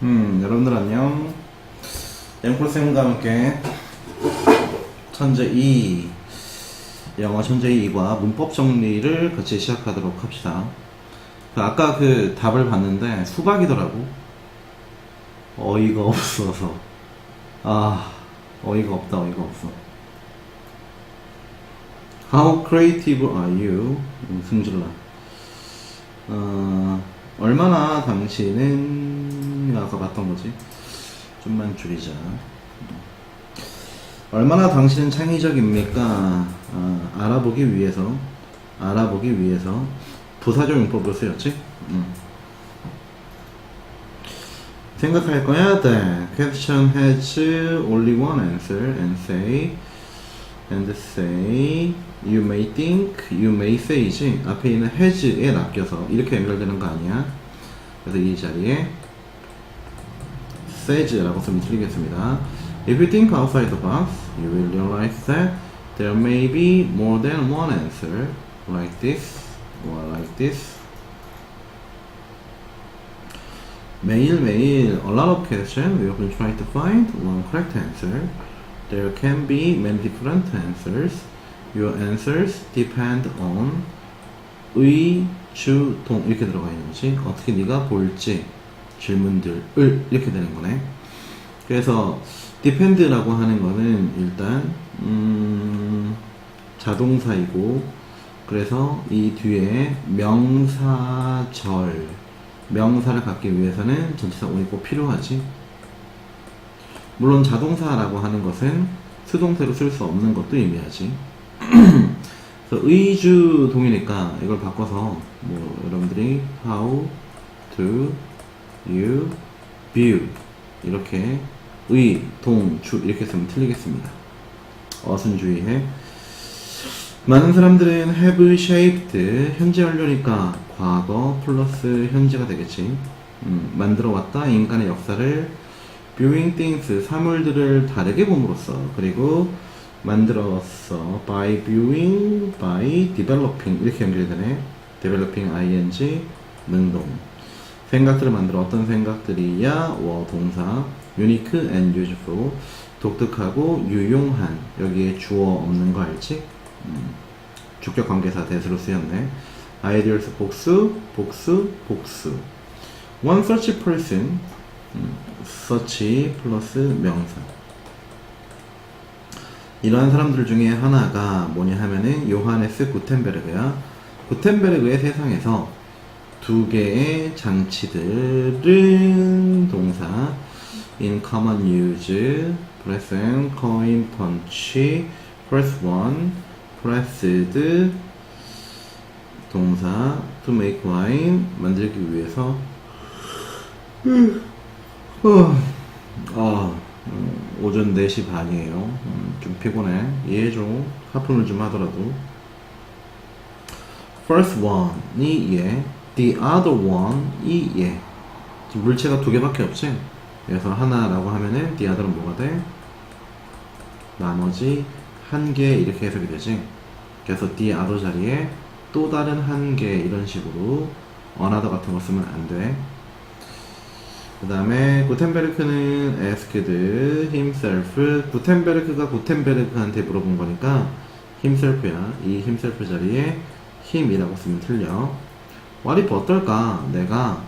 음, 여러분들 안녕. 엠플쌤과 함께 천재 2, 영어 천재 2과 문법 정리를 같이 시작하도록 합시다. 그 아까 그 답을 봤는데 수박이더라고. 어이가 없어서. 아, 어이가 없다, 어이가 없어. How creative are you? 음, 승질나. 어, 얼마나 당신은 아까 봤던 거지? 좀만 줄이자. 얼마나 당신은 창의적입니까? 아, 알아보기 위해서 알아보기 위해서 부사적 용법으로 쓰였지? 음. 생각할 거야. The question has only one answer and say and say you may think, you may say지 앞에 있는 has에 낚여서 이렇게 연결되는 거 아니야? 그래서 이 자리에 says라고 쓰면 틀리겠습니다. If you think outside the box, you will realize that there may be more than one answer, like this or like this. 매일매일 a lot of questions we often try to find one correct answer. There can be many different answers. Your answers depend on 의, 주, 동 이렇게 들어가 있는 거지. 어떻게 네가 볼지 질문들을 이렇게 되는 거네. 그래서 depend라고 하는 거는 일단 음, 자동사이고 그래서 이 뒤에 명사절 명사를 갖기 위해서는 전치사 on이 꼭 필요하지. 물론 자동사라고 하는 것은 수동태로 쓸 수 없는 것도 의미하지. 그래서 의주 동이니까 이걸 바꿔서 뭐 여러분들이 how do you view 이렇게 의, 동, 주 이렇게 쓰면 틀리겠습니다. 어순 주의해. 많은 사람들은 have shaped 현재 완료니까 과거 플러스 현재가 되겠지. 음, 만들어 왔다 인간의 역사를 viewing things 사물들을 다르게 봄으로써 그리고 만들었어 by viewing by developing 이렇게 연결되네. developing ing 능동 생각들을 만들어. 어떤 생각들이야? 워 동사 unique and useful 독특하고 유용한. 여기에 주어 없는 거 알지? 음, 주격 관계사 대수로 쓰였네. ideas 복수 복수 복수. One such person 음, such 플러스 명사. 이러한 사람들 중에 하나가 뭐냐 하면은 요하네스 구텐베르그야. 구텐베르그의 세상에서 두 개의 장치들은 동사 in common use press and coin punch press one pressed 동사 to make wine 만들기 위해서 어, 아, 음, 오전 4시 반이에요 음, 좀 피곤해 이해해줘 하품을 좀 하더라도 first one이 예 the other one이 예. 물체가 두 개밖에 없지? 그래서 하나라고 하면은 the other는 뭐가 돼? 나머지 한 개 이렇게 해석이 되지? 그래서 the other 자리에 또 다른 한 개 이런 식으로 another 같은 거 쓰면 안 돼. 그 다음에 구텐베르크는 asked himself. 구텐베르크가 구텐베르크한테 물어본 거니까 himself야. 이 himself 자리에 him이라고 쓰면 틀려 what if 어떨까? 내가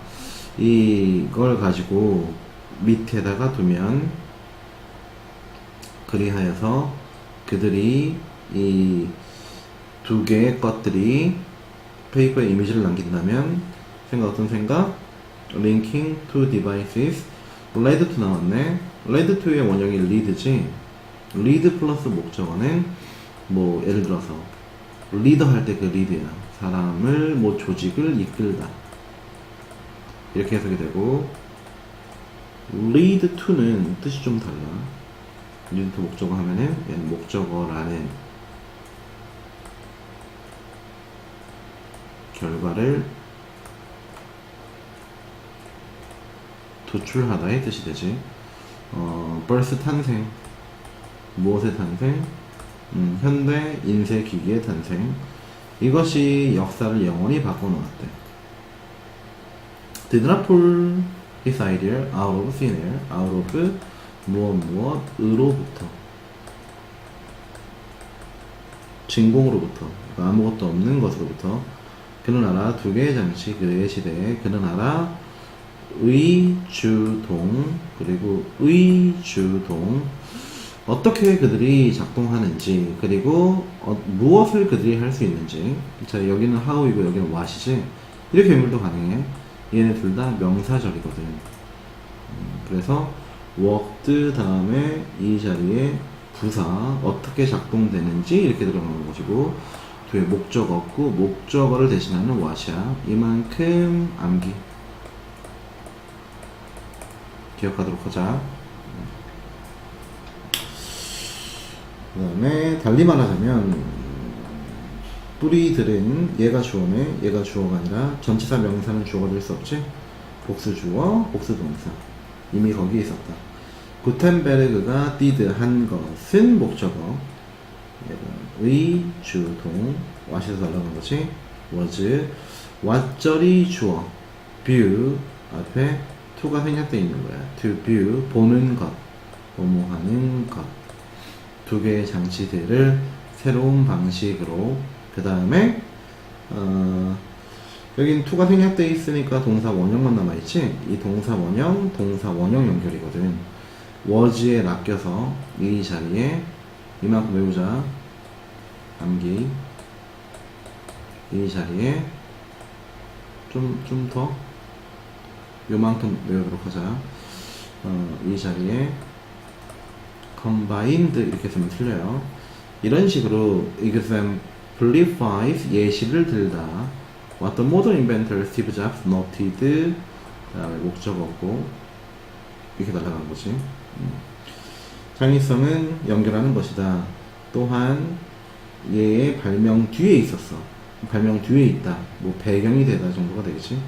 이걸 가지고 밑에다가 두면 그리하여서 그들이 이 두 개의 것들이 페이퍼에 이미지를 남긴다면 생각 어떤 생각? linking to devices. lead to 나왔네. lead to의 원형이 lead지. lead 플러스 목적어는 뭐 예를 들어서 리더 할 때그 lead야 사람을 뭐 조직을 이끌다 이렇게 해석이 되고 lead to는 뜻이 좀 달라 lead to 목적어 하면은 얘는 목적어라는 결과를 도출하다의 뜻이 되지. 어, birth 탄생, 무엇의 탄생? 음, 현대 인쇄 기기의 탄생. 이것이 역사를 영원히 바꿔놓았대. 드드라폴 his idea out of thin air, out of 무엇 무엇으로부터? 진공으로부터. 그러니까 아무것도 없는 것으로부터. 그는 알아 두 개의 장치 그의 시대에 그는 알아 의주동 그리고 의주동 어떻게 그들이 작동하는지 그리고 어, 무엇을 그들이 할 수 있는지. 자 여기는 how이고 여기는 what이지. 이렇게 연결도 가능해. 얘네 둘 다 명사절이거든. 음, 그래서 worked 다음에 이 자리에 부사 어떻게 작동되는지 이렇게 들어가는 것이고 뒤에 목적 없고 목적어를 대신하는 what이야. 이만큼 암기. 기억하도록 하자 그 다음에 달리 말하자면 뿌리들은 얘가 주어네 얘가 주어가 아니라 전치사 명사는 주어가 될 수 없지? 복수 주어 복수 동사. 이미 거기에 있었다. 구텐베르그가 did 한 것은 목적어. 의 주동 와시에서 날라간 거지? was 왓절이 주어. view 앞에 to가 생략되어 있는 거야. to view 보는 것 뭐뭐 하는 것 두 개의 장치들을 새로운 방식으로 그 다음에 어, 여긴 to가 생략되어 있으니까 동사 원형만 남아있지? 이 동사 원형 동사 원형 연결이거든. was에 낚여서 이 자리에 이만큼 외우자. 암기. 이 자리에 좀 좀 더 요만큼 외우도록 하자. 어, 이 자리에 combined 이렇게 쓰면 틀려요. 이런 식으로 exemplifies 예시를 들다. What the modern inventor Steve Jobs noted 그다음에 목적어고 이렇게 날아가는 거지. 음. 창의성은 연결하는 것이다. 또한 얘의 발명 뒤에 있었어. 발명 뒤에 있다. 뭐 배경이 되다 정도가 되겠지.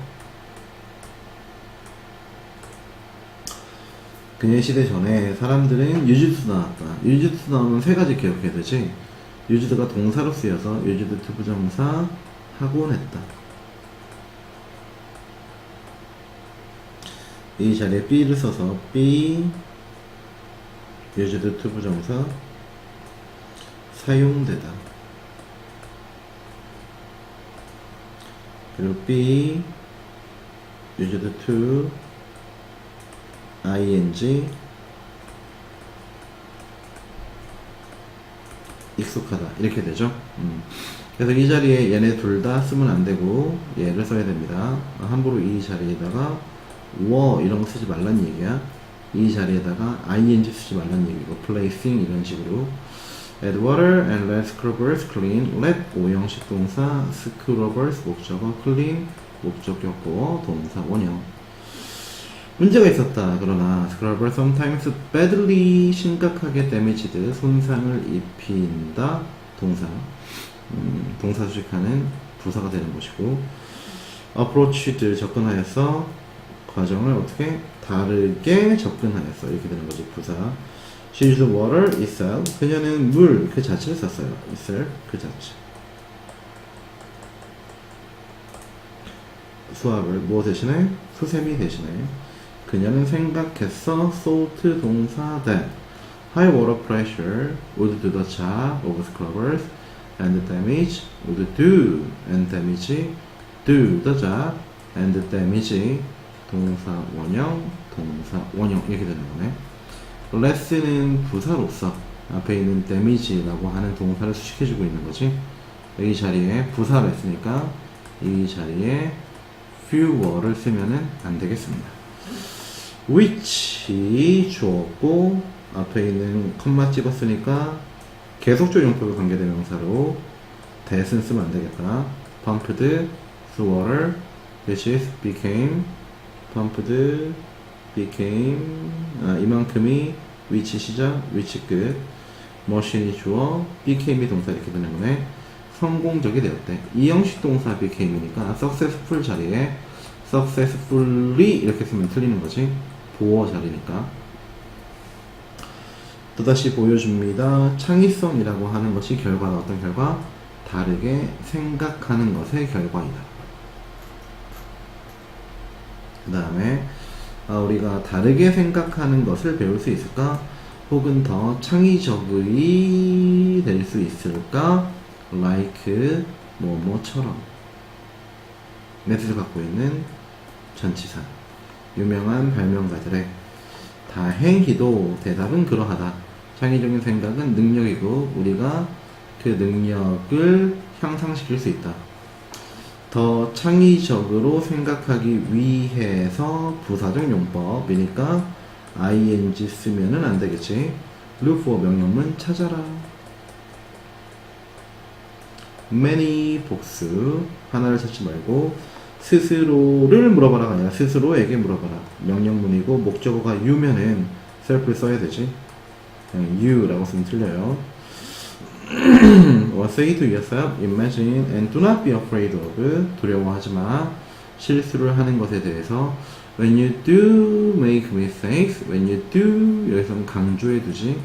그녀의 시대 전에 사람들은 유지투 나왔다. 유지투 나오면 세 가지 기억해야 되지. 유지드가 동사로 쓰여서 유지드 투부정사 하곤 했다. 이 자리에 B를 써서 B 유지드 투부정사 사용되다. 그리고 B 유지드 투 ing 익숙하다 이렇게 되죠. 음. 그래서 이 자리에 얘네 둘 다 쓰면 안 되고 얘를 써야 됩니다. 함부로 이 자리에다가 워 이런 거 쓰지 말란 얘기야. 이 자리에다가 ing 쓰지 말란 얘기고 placing 이런 식으로 add water and let scrubbers clean let 오형식 동사 scrubbers 목적어 clean 목적격고 동사 원형 문제가 있었다. 그러나 scrubber sometimes badly 심각하게 damaged 손상을 입힌다. 동사 음, 동사 수식하는 부사가 되는 것이고 approached 접근하여서 과정을 어떻게 다르게 접근하였어 이렇게 되는 거지. 부사. She used water itself 그녀는 물 그 자체를 썼어요. Itself 그 자체. 수압을 뭐 대신에? 수세미 대신에 그녀는 생각했어 salt 동사 that high water pressure would do the job of scrubbers and damage would do and damage do the job and damage 동사 원형 동사 원형 이렇게 되는 거네 let는 부사로서 앞에 있는 damage라고 하는 동사를 수식해주고 있는 거지 이 자리에 부사를 했으니까 이 자리에 fewer를 쓰면은 안 되겠습니다 which이 주었고 앞에 있는 컴마 찍었으니까 계속적 용법에 관계대명사로 that은 쓰면 안 되겠다. pumped water this is became pumped became 아, 이만큼이 which 시작 which 끝 machine이 주어 became이 동사 이렇게 되는 거네. 성공적이 되었대. 이 형식 동사 became이니까 successful 자리에 successfully 이렇게 쓰면 틀리는 거지. 보어 자리니까. 또다시 보여줍니다. 창의성이라고 하는 것이 결과는 어떤 결과? 다르게 생각하는 것의 결과이다. 그 다음에 아, 우리가 다르게 생각하는 것을 배울 수 있을까? 혹은 더 창의적이 될 수 있을까? like 뭐뭐처럼 넷을 갖고 있는 전치사 유명한 발명가들의 다행히도 대답은 그러하다. 창의적인 생각은 능력이고 우리가 그 능력을 향상시킬 수 있다. 더 창의적으로 생각하기 위해서 부사적 용법이니까 ing 쓰면은 안 되겠지. for 명령문 찾아라. many 복수 하나를 찾지 말고 스스로를 물어봐라가 아니라 스스로에게 물어봐라. 명령문이고 목적어가 you면은 self를 써야 되지. you라고 쓰면 틀려요. or say to yourself, imagine and do not be afraid of. 두려워하지 마. 실수를 하는 것에 대해서 when you do make mistakes, when you do 여기서는 강조해 두지.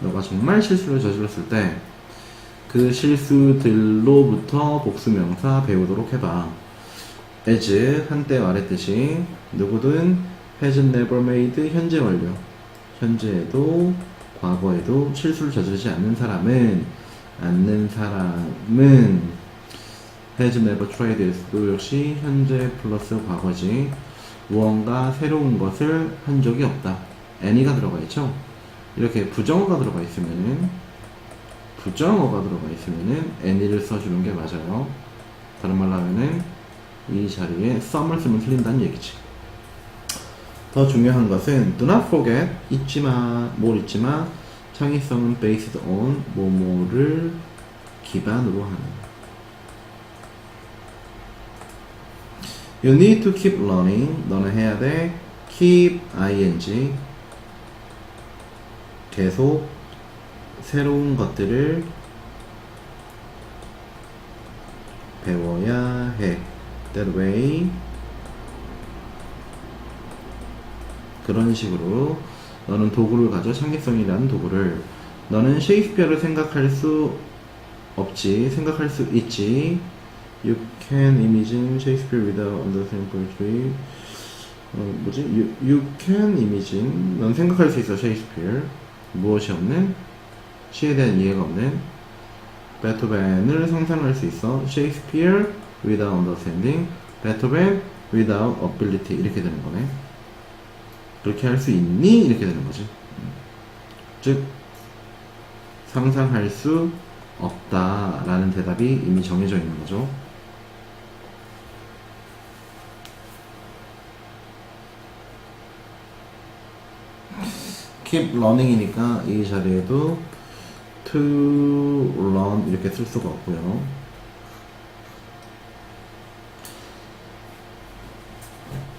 너가 정말 실수를 저질렀을 때 그 실수들로부터 복수명사 배우도록 해봐. As 한때 말했듯이 누구든 has never made 현재 완료. 현재에도 과거에도 실수를 저지르지 않는 사람은 않는 사람은 has never tried is도 역시 현재 플러스 과거지. 무언가 새로운 것을 한 적이 없다. any가 들어가 있죠? 이렇게 부정어가 들어가 있으면은 부정어가 들어가 있으면은 any를 써주는 게 맞아요. 다른 말로 하면은 이 자리에 some을 쓰면 틀린다는 얘기지. 더 중요한 것은 do not forget 잊지 마, 뭘 잊지 마 창의성은 based on 뭐뭐를 기반으로 하는. You need to keep learning. 너는 해야 돼. Keep ing. 계속 새로운 것들을 배워야 해 that way 그런 식으로 너는 도구를 가져 창의성이라는 도구를 너는 셰익스피어를 생각할 수 없지 생각할 수 있지 You can imagine Shakespeare without understanding poetry 어, 뭐지? You, you can imagine 넌 생각할 수 있어 셰익스피어 무엇이 없는? 시에 대한 이해가 없는 베토벤을 상상할 수 있어 Shakespeare without understanding 베토벤 without ability 이렇게 되는 거네 그렇게 할 수 있니? 이렇게 되는 거지. 음. 즉, 상상할 수 없다라는 대답이 이미 정해져 있는 거죠. keep learning이니까 이 자리에도 to learn 이렇게 쓸 수가 없고요.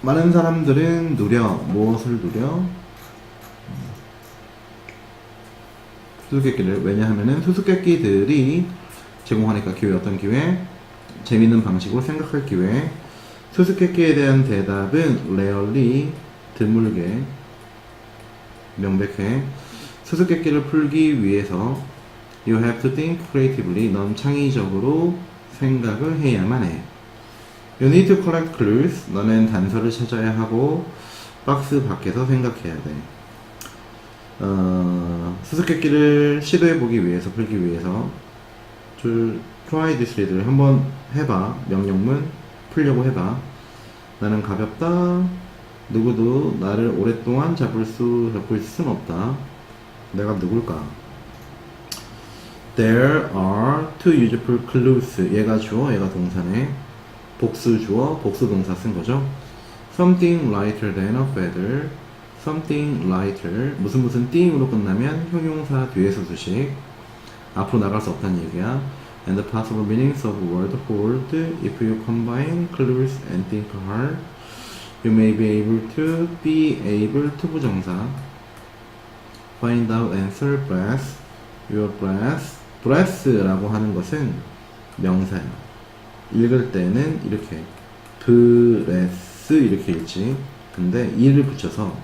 많은 사람들은 누려 무엇을 누려? 수수께끼를 왜냐하면은 수수께끼들이 제공하니까 기회 어떤 기회? 재밌는 방식으로 생각할 기회. 수수께끼에 대한 대답은 rarely 드물게 명백해. 수수께끼를 풀기 위해서 you have to think creatively. 넌 창의적으로 생각을 해야만 해. You need to collect clues. 너는 단서를 찾아야 하고 박스 밖에서 생각해야 돼. 어, 수수께끼를 시도해 보기 위해서 풀기 위해서 줄 try this read를 한번 해봐. 명령문 풀려고 해봐. 나는 가볍다. 누구도 나를 오랫동안 잡을 수 잡고 있을 순 없다. 내가 누굴까? There are two useful clues. 얘가 주어, 얘가 동사네. 복수 주어, 복수 동사 쓴 거죠. Something lighter than a feather. Something lighter. 무슨 무슨 띵으로 끝나면 형용사 뒤에서 수식. 앞으로 나갈 수 없다는 얘기야. And the possible meanings of word hold if you combine clues and think hard. You may be able to be able to 부정사. Find out answer breath. Your breath. breath라고 하는 것은 명사예요. 읽을 때는 이렇게 브레스 이렇게 읽지. 근데 이를 붙여서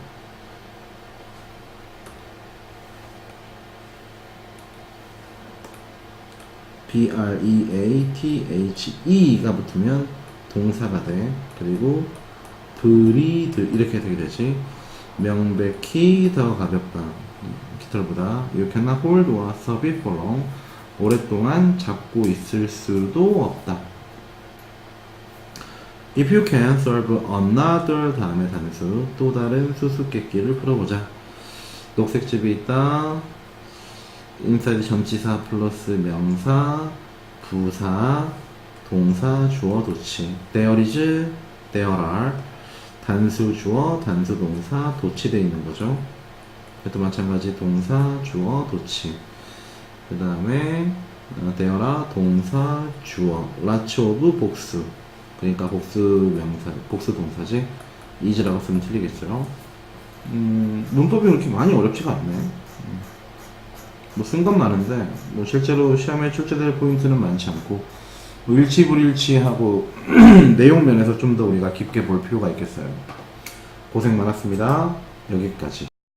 B R E A T H E가 붙으면 동사가 돼. 그리고 브리드 이렇게 되게 되지. 명백히 더 가볍다. 음, 깃털보다. You cannot hold or serve it for long. 오랫동안 잡고 있을 수도 없다 If you can serve another 다음에 단수 또 다른 수수께끼를 풀어보자. 녹색집이 있다. 인사이드 전치사 플러스 명사 부사 동사 주어 도치. There is there are. 단수 주어 단수 동사 도치되어 있는 거죠. 이것도 마찬가지 동사 주어 도치. 그 다음에 there are 동사 주어. Lots of 복수 그러니까 복수 명사 복수 동사지 is라고 쓰면 틀리겠어요 음, 문법이 그렇게 많이 어렵지가 않네 음. 뭐쓴 건 많은데 뭐 실제로 시험에 출제될 포인트는 많지 않고 뭐 일치 불일치하고 내용 면에서 좀 더 우리가 깊게 볼 필요가 있겠어요. 고생 많았습니다. 여기까지.